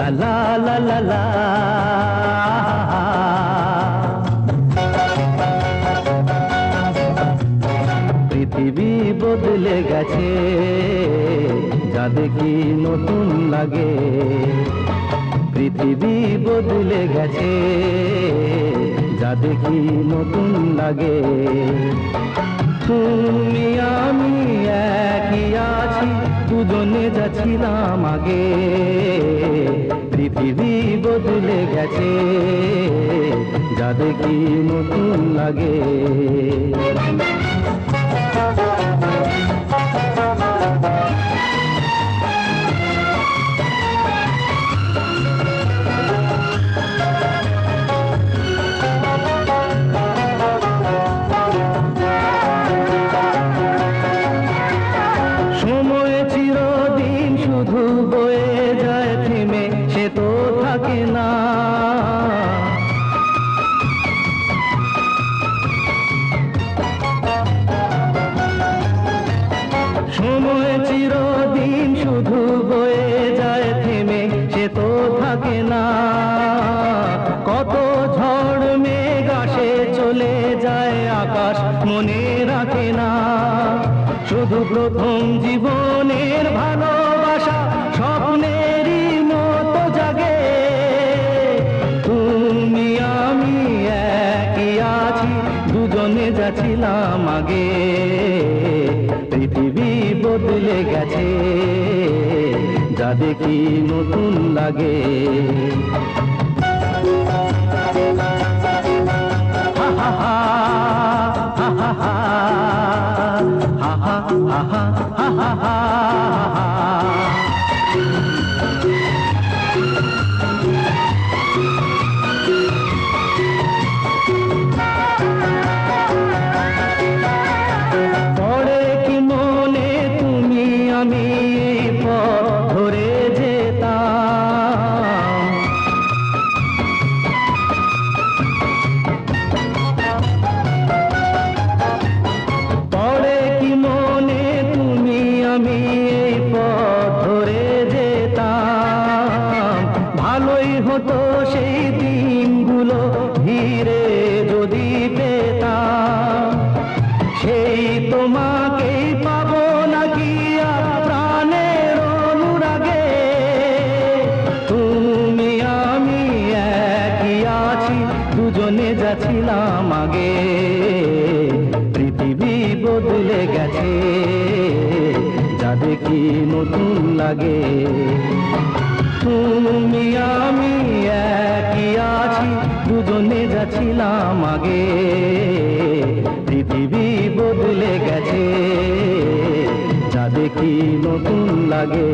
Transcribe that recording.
la la la la la. পৃথিবী বদলে গেছে যাদের কি নতুন লাগে। পৃথিবী বদলে গেছে যাদের কি নতুন লাগে। তুমি, আমি একই আছি দুজনে যাচ্ছিলাম আগে। পৃথিবী বদলে গেছে যা কি নতুন লাগে। শুধু বয়ে যায় থেমে সে তো থাকে না। সময় চিরদিন শুধু বয়ে যায় থেমে সে তো থাকে না। কত ঝড় মেঘ আসে, চলে যায় আকাশ, মনে রাখে না। শুধু প্রথম জীবনের ভালোবাসা স্বপ্নেরই মতো জাগে। তুমি, আমি একই আছি, দুজনে যাচ্ছিলাম আগে। পৃথিবী বদলে গেছে, যা দেখি নতুন লাগে। ha ha ha ha ha ভালোই হতো সেই দিনগুলো ধীরে যদি পেতাম। সেই তোমাকেই পাবো নাকি প্রাণের অনুরাগে? তুমি, আমি একই আছি, দুজনে যাচ্ছিলাম আগে। পৃথিবী বদলে গেছে যা দেখি নতুন লাগে? পৃথিবী বদলে গেছে। যা দেখি নতুন লাগে।